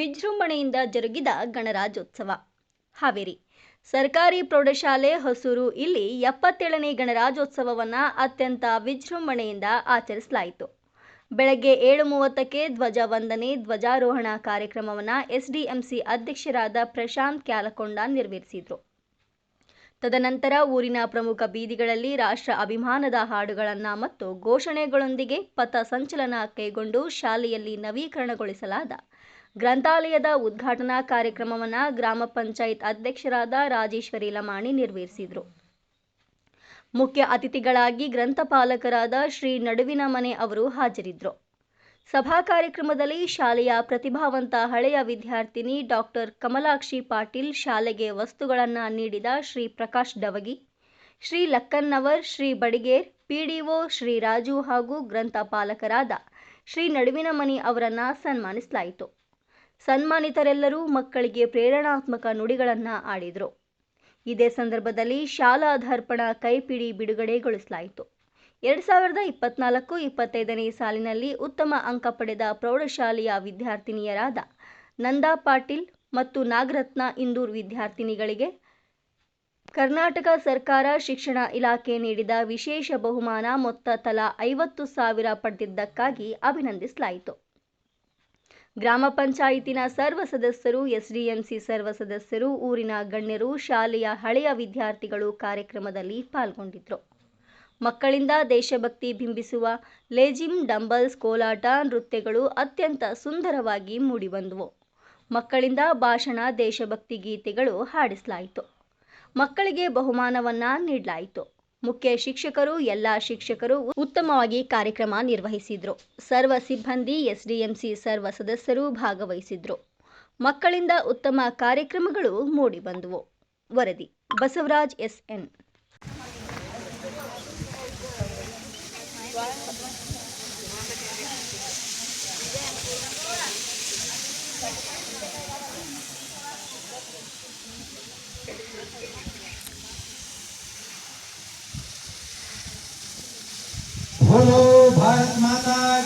ವಿಜೃಂಭಣೆಯಿಂದ ಜರುಗಿದ ಗಣರಾಜ್ಯೋತ್ಸವ. ಹಾವೇರಿ ಸರ್ಕಾರಿ ಪ್ರೌಢಶಾಲೆ ಹೊಸೂರು ಇಲ್ಲಿ ಎಪ್ಪತ್ತೇಳನೇ ಗಣರಾಜ್ಯೋತ್ಸವವನ್ನು ಅತ್ಯಂತ ವಿಜೃಂಭಣೆಯಿಂದ ಆಚರಿಸಲಾಯಿತು. ಬೆಳಗ್ಗೆ ಏಳು ಮೂವತ್ತಕ್ಕೆ ಧ್ವಜ ವಂದನೆ ಧ್ವಜಾರೋಹಣ ಕಾರ್ಯಕ್ರಮವನ್ನು ಎಸ್ಡಿಎಂಸಿ ಅಧ್ಯಕ್ಷರಾದ ಪ್ರಶಾಂತ್ ಕ್ಯಾಲಕೊಂಡ ನೆರವೇರಿಸಿದರು. ತದನಂತರ ಊರಿನ ಪ್ರಮುಖ ಬೀದಿಗಳಲ್ಲಿ ರಾಷ್ಟ್ರ ಅಭಿಮಾನದ ಹಾಡುಗಳನ್ನು ಮತ್ತು ಘೋಷಣೆಗಳೊಂದಿಗೆ ಪಥ ಸಂಚಲನ ಕೈಗೊಂಡು ಶಾಲೆಯಲ್ಲಿ ನವೀಕರಣಗೊಳಿಸಲಾದ ಗ್ರಂಥಾಲಯದ ಉದ್ಘಾಟನಾ ಕಾರ್ಯಕ್ರಮವನ್ನು ಗ್ರಾಮ ಪಂಚಾಯತ್ ಅಧ್ಯಕ್ಷರಾದ ರಾಜೇಶ್ವರಿ ಲಮಾಣಿ ನೆರವೇರಿಸಿದರು ಮುಖ್ಯ ಅತಿಥಿಗಳಾಗಿ ಗ್ರಂಥಪಾಲಕರಾದ ಶ್ರೀ ನಡುವಿನ ಮನೆ ಅವರು ಹಾಜರಿದ್ದರು ಸಭಾ ಕಾರ್ಯಕ್ರಮದಲ್ಲಿ ಶಾಲೆಯ ಪ್ರತಿಭಾವಂತ ಹಳೆಯ ವಿದ್ಯಾರ್ಥಿನಿ ಡಾಕ್ಟರ್ ಕಮಲಾಕ್ಷಿ ಪಾಟೀಲ್ ಶಾಲೆಗೆ ವಸ್ತುಗಳನ್ನು ನೀಡಿದ ಶ್ರೀ ಪ್ರಕಾಶ್ ಡವಗಿ, ಶ್ರೀ ಲಕ್ಕನ್ನವರ್, ಶ್ರೀ ಬಡಿಗೇರ್, ಪಿಡಿಒ ಶ್ರೀ ರಾಜು ಹಾಗೂ ಗ್ರಂಥಪಾಲಕರಾದ ಶ್ರೀ ನಡುವಿನ ಮನಿ ಅವರನ್ನು ಸನ್ಮಾನಿಸಲಾಯಿತು. ಸನ್ಮಾನಿತರೆಲ್ಲರೂ ಮಕ್ಕಳಿಗೆ ಪ್ರೇರಣಾತ್ಮಕ ನುಡಿಗಳನ್ನು ಆಡಿದರು. ಇದೇ ಸಂದರ್ಭದಲ್ಲಿ ಶಾಲಾ ದರ್ಪಣ ಕೈಪಿಡಿ ಬಿಡುಗಡೆಗೊಳಿಸಲಾಯಿತು. ಎರಡು ಸಾವಿರದ ಇಪ್ಪತ್ನಾಲ್ಕು ಇಪ್ಪತ್ತೈದನೇ ಸಾಲಿನಲ್ಲಿ ಉತ್ತಮ ಅಂಕ ಪಡೆದ ಪ್ರೌಢಶಾಲೆಯ ವಿದ್ಯಾರ್ಥಿನಿಯರಾದ ನಂದಾ ಪಾಟೀಲ್ ಮತ್ತು ನಾಗರತ್ನ ಇಂದೂರ್ ವಿದ್ಯಾರ್ಥಿನಿಗಳಿಗೆ ಕರ್ನಾಟಕ ಸರ್ಕಾರ ಶಿಕ್ಷಣ ಇಲಾಖೆ ನೀಡಿದ ವಿಶೇಷ ಬಹುಮಾನ ಮೊತ್ತ ತಲಾ ಐವತ್ತು ಸಾವಿರ ಪಡೆದಿದ್ದಕ್ಕಾಗಿ ಅಭಿನಂದಿಸಲಾಯಿತು. ಗ್ರಾಮ ಪಂಚಾಯಿತಿನ ಸರ್ವ ಸದಸ್ಯರು, ಎಸ್ಡಿಎಂಸಿ ಸರ್ವ ಸದಸ್ಯರು, ಊರಿನ ಗಣ್ಯರು, ಶಾಲೆಯ ಹಳೆಯ ವಿದ್ಯಾರ್ಥಿಗಳು ಕಾರ್ಯಕ್ರಮದಲ್ಲಿ ಪಾಲ್ಗೊಂಡಿದ್ದರು ಮಕ್ಕಳಿಂದ ದೇಶಭಕ್ತಿ ಬಿಂಬಿಸುವ ಲೇಜಿಮ್ ಡಂಬಲ್ಸ್ ಕೋಲಾಟ ನೃತ್ಯಗಳು ಅತ್ಯಂತ ಸುಂದರವಾಗಿ ಮೂಡಿಬಂದವು. ಮಕ್ಕಳಿಂದ ಭಾಷಣ, ದೇಶಭಕ್ತಿ ಗೀತೆಗಳು ಹಾಡಿಸಲಾಯಿತು. ಮಕ್ಕಳಿಗೆ ಬಹುಮಾನವನ್ನ ನೀಡಲಾಯಿತು. ಮುಖ್ಯ ಶಿಕ್ಷಕರು, ಎಲ್ಲ ಶಿಕ್ಷಕರು ಉತ್ತಮವಾಗಿ ಕಾರ್ಯಕ್ರಮ ನಿರ್ವಹಿಸಿದ್ರು. ಸರ್ವ ಸಿಬ್ಬಂದಿ, ಎಸ್ಡಿಎಂಸಿ ಸರ್ವ ಸದಸ್ಯರು ಭಾಗವಹಿಸಿದ್ರು. ಮಕ್ಕಳಿಂದ ಉತ್ತಮ ಕಾರ್ಯಕ್ರಮಗಳು ಮೂಡಿಬಂದವು. ವರದಿ ಬಸವರಾಜ್ ಎಸ್ಎನ್. बोलो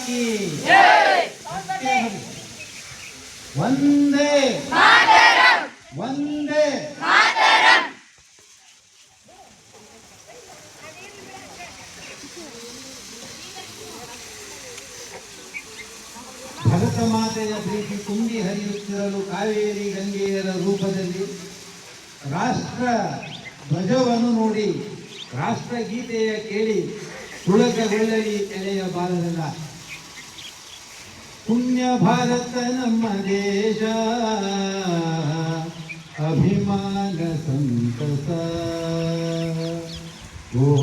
ಮಾತಿ ಒಂದೇ. ಒಂದೇ. ಭರತ ಮಾತೆಯ ಪ್ರೀತಿ ತುಂಬಿ ಹರಿಯುತ್ತಿರಲು ಕಾವೇರಿ ಗಂಗೆಯರ ರೂಪದಲ್ಲಿ ರಾಷ್ಟ್ರ ಧ್ವಜವನ್ನು ನೋಡಿ ರಾಷ್ಟ್ರಗೀತೆಯ ಕೇಳಿ ತುಳಕಗೊಳ್ಳಲಿ ಎಳೆಯ ಬಾಲದಲ್ಲ ಪುಣ್ಯ ಭಾರತ ನಮ್ಮ ದೇಶ. ಅಭಿಮಾನ ಸಂತಸ. ಓ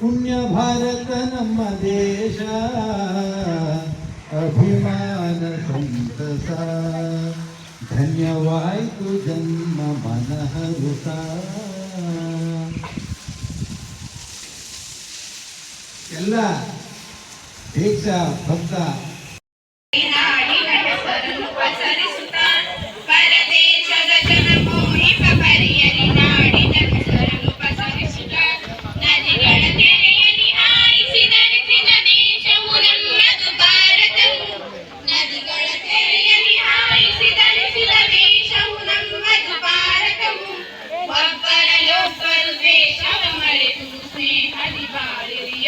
ಪುಣ್ಯ ಭಾರತ ನಮ್ಮ ದೇಶ. ಅಭಿಮಾನ ಸಂತಸ. ಧನ್ಯವಾಯಿತು ಜನ್ಮ ಮನಹರುಸ. ಎಲ್ಲ ભિક્ષા ભક્તા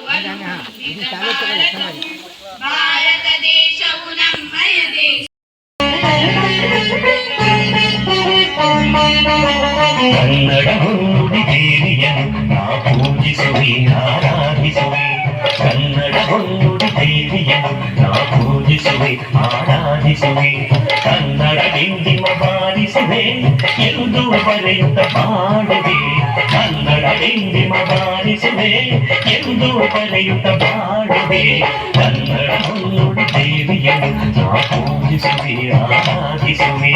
ಚಲುವನು ನಿಜ ಭಾರತವು ಭಾರತ ದೇಶವು ನಮ್ಮಯ ದೇಶ ಕನ್ನಡ ಹೊನ್ನುಡಿ ದೇವಿಯನ್ನು ನಾ ಪೂಜಿಸುವೆ ಆರಾಧಿಸುವೆ ಕನ್ನಡ ಹೊನ್ನುಡಿ ದೇವಿಯನ್ನು ನಾ ಪೂಜಿಸುವೆ ಆರಾಧಿಸುವೆ ಕನ್ನಡ ಡಿಂಡಿಮ ಬಾರಿಸುವೆ ಎಂದು ಬರೆಯುತ್ತ ಬಾಡುವೆ ಕನ್ನಡ ಡಿಂಡಿಮ ಬಾರಿಸುವೆ ಎಂದು ಕರೆಯುತ್ತ ಬಾಳುವೆ ಕನ್ನಡ ನುಡಿ ದೇವಿಯನ್ನು ನಾ ಪೂಜಿಸುವೆ ಆರಾಧಿಸುವೆ